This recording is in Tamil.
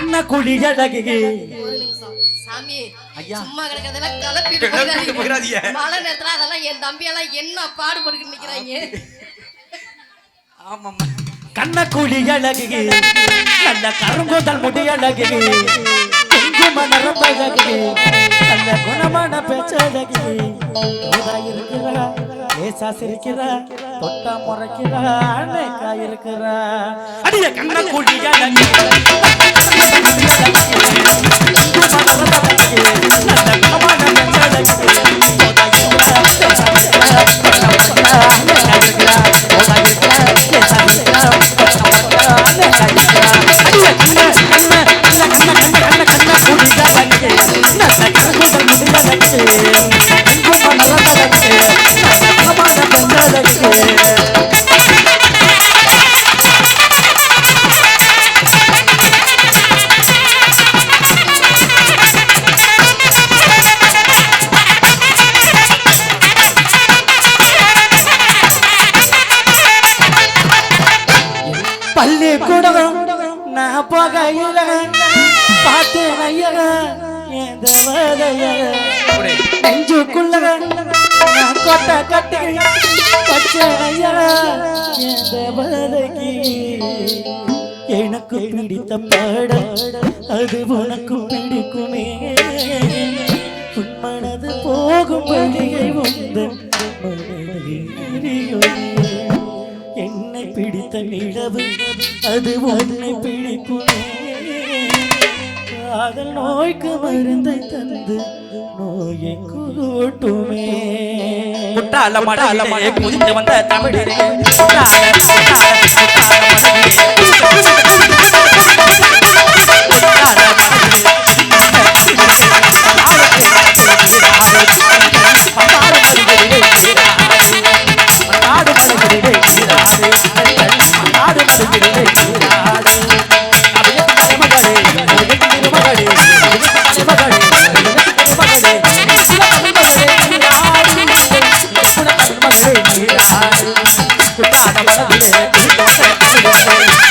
கண்ண குழி அழகு சாமி ஐயா. சும்மா கிடக்கிறதெல்லாம் கலப்பிட்டு போயிடாதீங்க. போயிடாதீங்க. மழை நேரத்துல அதெல்லாம் என் தம்பி எல்லாம் என்ன பாடுபட்டு நிக்கிறாங்க. ஆமாம்மா. கண்ண குழி அழகு நல்ல கருங்குதல் முடி அழகு அழகு நல்ல குணமான பேச்சழகு இருக்கிறா லேசா சிரிக்கிறா தொட்டா முறைக்கிறா அன்னைக்கா இருக்கிறா. அடிய கண்ண குழி அழகு போகையில என் தேவதைய நெஞ்சுக்குள்ள கொட்ட கட்டி பச்சை தேவதைக்கு எனக்கு பிடித்த பாடம் அது உனக்கு பிடிக்குமே. உன் மனது போகும் வழியை உந்தன் மனதில் பிடித்த நிலவு அது உன்னை பிடிக்குமே காதல் நோய்க்கு மருந்தை தந்து நோயை கூட்டுமே. முட்டாள மடால குதித்து வந்த தமிழரே. I'm